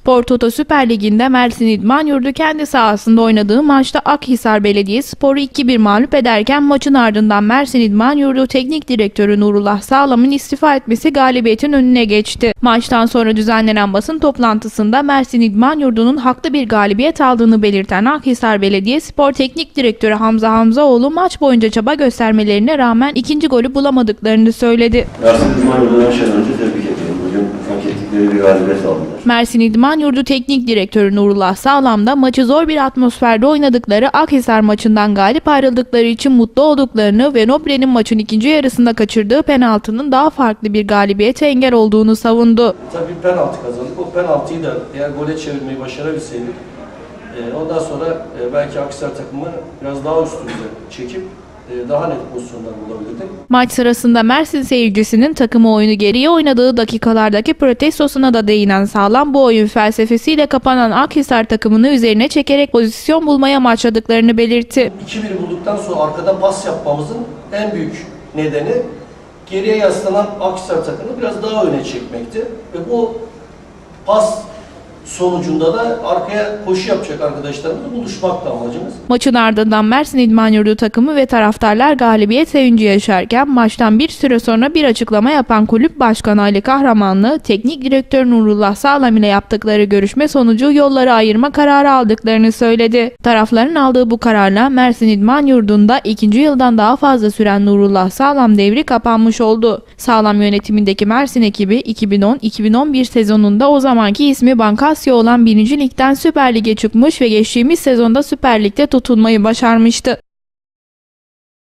Spor Toto Süper Ligi'nde Mersin İdman Yurdu kendi sahasında oynadığı maçta Akhisar Belediyespor'u 2-1 mağlup ederken maçın ardından Mersin İdman Yurdu Teknik Direktörü Nurullah Sağlam'ın istifa etmesi galibiyetin önüne geçti. Maçtan sonra düzenlenen basın toplantısında Mersin İdman Yurdu'nun haklı bir galibiyet aldığını belirten Akhisar Belediyespor Teknik Direktörü Hamza Hamzaoğlu maç boyunca çaba göstermelerine rağmen ikinci golü bulamadıklarını söyledi. Mersin İdman Yurdu'nu bir galibiyet aldılar. Mersin İdman Yurdu Teknik Direktörü Nurullah Sağlam da maçı zor bir atmosferde oynadıkları Akhisar maçından galip ayrıldıkları için mutlu olduklarını ve Nobre'nin maçın ikinci yarısında kaçırdığı penaltının daha farklı bir galibiyete engel olduğunu savundu. Tabii penaltı kazandık. O penaltıyı da eğer gole çevirmeyi başarabilseydik e, ondan sonra e, belki Akhisar takımı biraz daha üstümüze çekip daha net pozisyonlar bulabilirdik. Maç sırasında Mersin seyircisinin takımı oyunu geriye oynadığı dakikalardaki protestosuna da değinen Sağlam bu oyun felsefesiyle kapanan Akhisar takımını üzerine çekerek pozisyon bulmaya amaçladıklarını belirtti. 2-1 bulduktan sonra arkada pas yapmamızın en büyük nedeni geriye yaslanan Akhisar takımını biraz daha öne çekmekti. Ve bu pas sonucunda da arkaya koşu yapacak arkadaşlarımızla buluşmaktı amacımız. Maçın ardından Mersin İdman Yurdu takımı ve taraftarlar galibiyet sevinci yaşarken maçtan bir süre sonra bir açıklama yapan kulüp başkanı Ali Kahramanlı, teknik direktör Nurullah Sağlam ile yaptıkları görüşme sonucu yolları ayırma kararı aldıklarını söyledi. Tarafların aldığı bu kararla Mersin İdman Yurdu'nda ikinci yıldan daha fazla süren Nurullah Sağlam devri kapanmış oldu. Sağlam yönetimindeki Mersin ekibi 2010-2011 sezonunda o zamanki ismi Bankasya olan 1. Lig'den Süper Lig'e çıkmış ve geçtiğimiz sezonda Süper Lig'de tutunmayı başarmıştı.